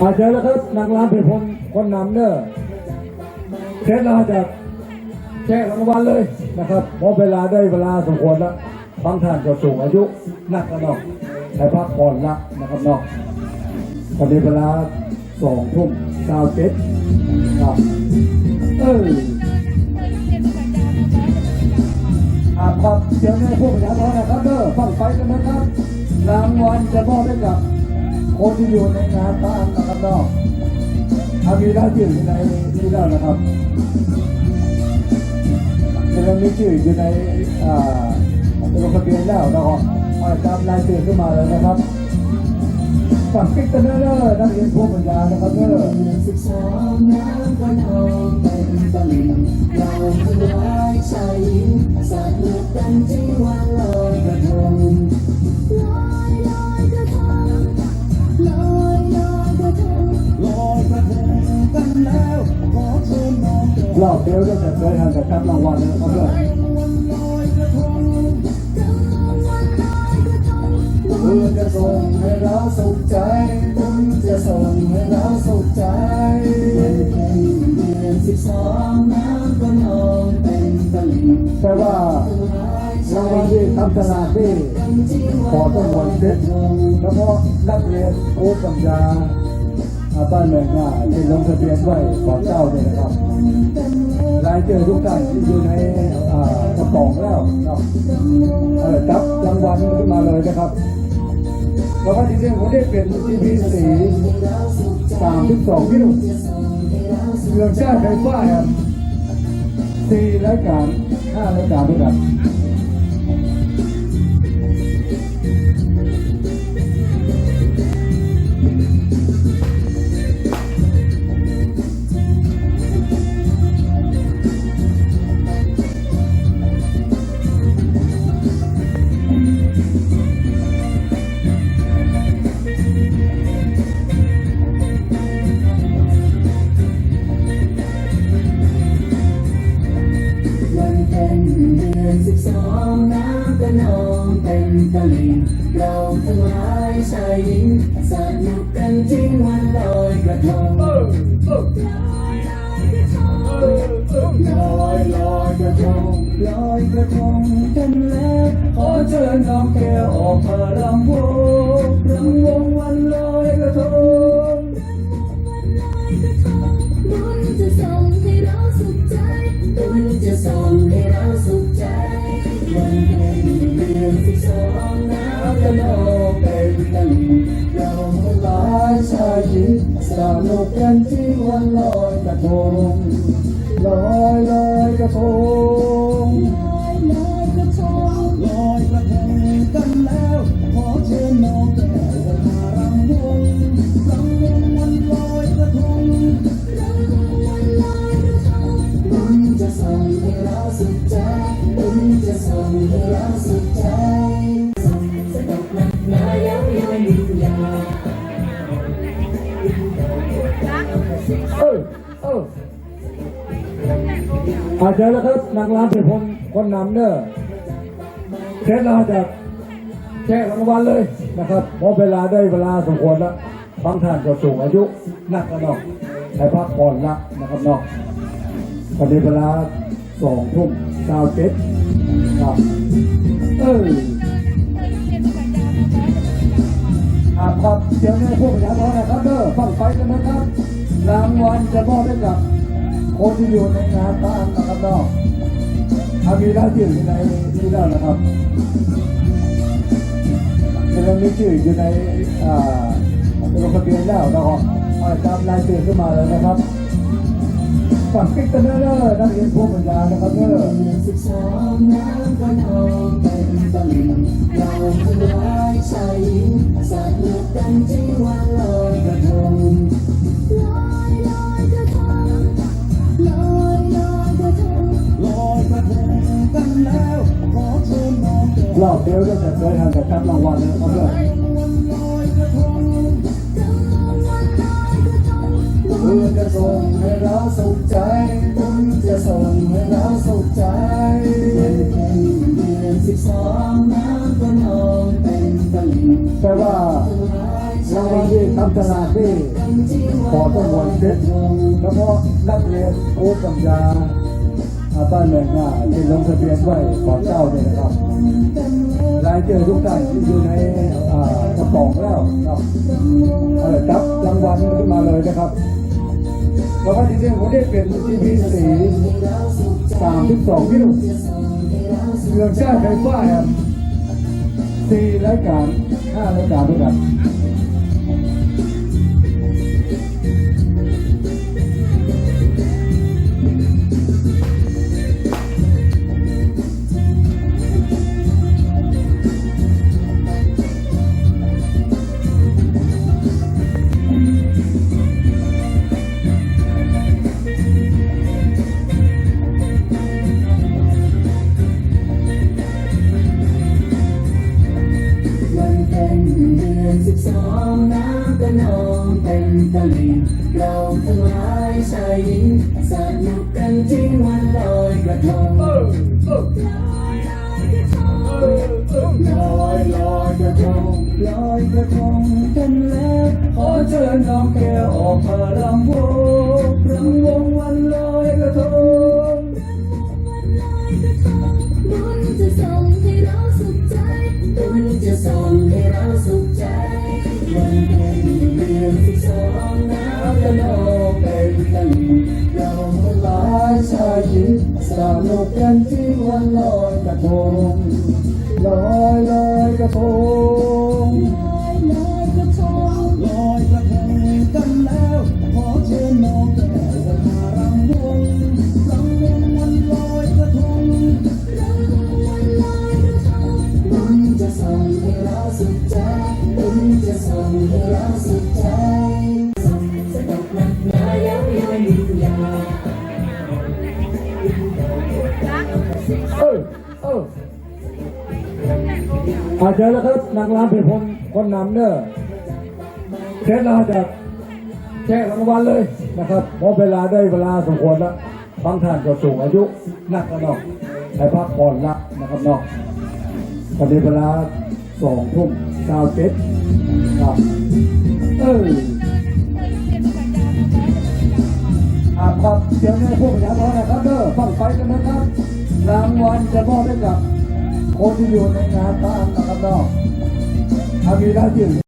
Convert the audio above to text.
อาเจอแล้วครับนักร้านเป็นคนคนนำเนอะเสร็จแล้วจะแจกรางวัลเลยนะครับเพราะเวลาได้เวลาสมควรแล้วบางท่านก็สูงอายุนักแล้วเนาะให้พักผ่อนละนะครับเนาะตอนนี้เวลาสองทุ่มเก้าเจ็ดครับเอออาครับเดี๋ยวนี้พวกประชาชนนะครับเด้อฟังไปกันนะครับรางวัลจะมอบให้กับคนที่อยู่ในงานตามนะครับ นาะถ้ามีรายชื่ออยู่ในนี้แล้วนะครับจะมีชื่ออยู่ในอ่าลงทะเบียนแล้วนะครับตามรายชื่อขึ้นมาเลยนะครับฝั่งกิ๊กกันเนอร์นักเรียนผู้ปัญญานะครับเนอร์สิบสองน้ำวันออกเป็นตะลิงเราคือร้ายชายิสาดเลือดกันที่วัน รอบเดียวก็จะเคยทำแต่ครับรางวัลนะครับเนอะวันลอจะส่งให้เราสุขใจบุญจะส่งให้เราสุขใจเป็นเดือนสิบสองน้ำวันออกเป็นตะลิงแต่ว่ารางวัลที่ทำตลาดที่พอต้องวันเด็ดแล้วก็นักเรียนโอ้ปัญญาอาบ้านเมืองง่ายที่ลงทะเบียนไว้ก่อนเจ้าเนี่ยนะครับ ราเจอทุกท่านที่อยู่ในกระป๋องแล้วเนาะเออจับรางวัลขึ้นมาเลยนะครับแล้วก็ที่เรื่องผมได้เป็นทีวีสีสามถึงสองพิ้วเรื่องชาติไฟฟ้าครับสี่รายการห้ารายการด้วยกัน อนสิบสองน้ำก็นองเต็มตลิ่งเราทั้งหลายชายหญิงสนุกกันที่วันลอยกระทงลอยลอยกระทงลอยลอยกระทงลอยกระทงกันแล้วขอเชิญน้องแก้วออกมารำวงรำวงวันลอยกระทงบุญจะส่งให้เราสุขใจบุญจะส่งให้เราสุข วันลอยกระทงลอยลอยกระทงลอยลอยกระทงลอยกระทงกันแล้วขอเชิญน้อง เออเอออาเจอแล้วครับนักร้านเป็นคนคนนำเนอะเสร็จแล้วจะแจกรางวัลเลยนะครับเพราะเวลาได้เวลาสมควรแล้วบางท่านก็สูงอายุนักแล้วเนาะให้พักผ่อนละนะครับเนาะตอนนี้เวลาสองทุ่มเก้าเจ็ดครับเออาครับเดี๋ยวนี้พวกประชาชนนะครับเด้อฟังไปกันนะครับรางวัลจะมอบให้กับ คนที่อยู่ในงานตามนะครับเนาะถ้ามีรายชื่ออยู่ในนี่แล้วนะครับจะมีชื่ออยู่ในอ่าลงทะเบียนแล้วนะครับอาตามรายชื่อขึ้นมาเลยนะครับ ฝั่งกิ๊กกันเนอร์นักเรียนผู้ปัญญานะครับเนอร์สิบสองน้ำวันออกเป็นตะลิงเราทั้งหลายชายหญิงสาดเลือดกันที่วันลอยกระทงลอยลอยกระทงลอยลอยกระทงลอยกระทงกันแล้วขอเชิญน้องแก้วรอบเดียวก็จะเคยทำแต่ครับรางวัลนะครับเนอะ บุญจะส่งให้เราสุขใจบุญจะส่งให้เราสุขใจเพ็ญเดือนสิบสองน้ำก็นองเป็นตะลิงแต่ว่าทั้งหลายชรางวัลที่ทำตลาดที่พอต้องวันเด็ดแล้วก็นักเรียนโอ๊ตปัญญาอาบ้านเมืองหน้าที่ลงทะเบียนไว้ก่อนเจ้าเนี่ยนะครับรายเจอทุกท่านที่อยู่ในอ่ากระป๋องแล้วครับเออจับรางวัลขึ้นมาเลยนะครับ แล้วก็ที่เรื่องผมได้เป็นทีวีสีสามสิบสองนิ้วเรื่องจ้างไฟฟ้าครับสี่รายการห้ารายการด้วยกัน ต็มตลิ่งเราทั้งหลายชายหญิงสนุกกันจริงวันลอยกระทงลอยลอยกระทงลอยกระทงกันแล้วขอเชิญน้องแก้วออกมารำวงรำวงวันลอยกระทงบุญจะส่งให้เราสุขใจบุญจะส่ง สิบสองน้ำกระนองเต็มตลิ่งเราทั้งหลายชายหญิงสนุกกันที่วันลอยกระทงลอยลอยกระทงลอยกระทงลอยกระทงกันแล้วขอเชิญน้องแก้วมารำวงรำวงวันลอยกระทงวันลอยกระทงบุญจะส่งให้เราสุขใจบุญจะส่งให้เราสุขใจ อาจจะแล้วครับนางรำเป็นคนคนนำเนอะเสร็จแล้วจะแจกรางวัลเลยนะครับเพราะเวลาได้เวลาสมควรแล้วบางท่านก็สูงอายุนักแล้วเนาะให้พักผ่อนละนะครับเนาะตอนนี้เวลาสองทุ่มเก้าเจ็ดครับเอออะครับเดี๋ยวนี้พวกประชาชนนะครับเด้อฟังไปกันนะครับรางวัลจะมอบให้กับ คนที่อยู่ในงานตามนะครับเนาะถ้ามีรายชื่อ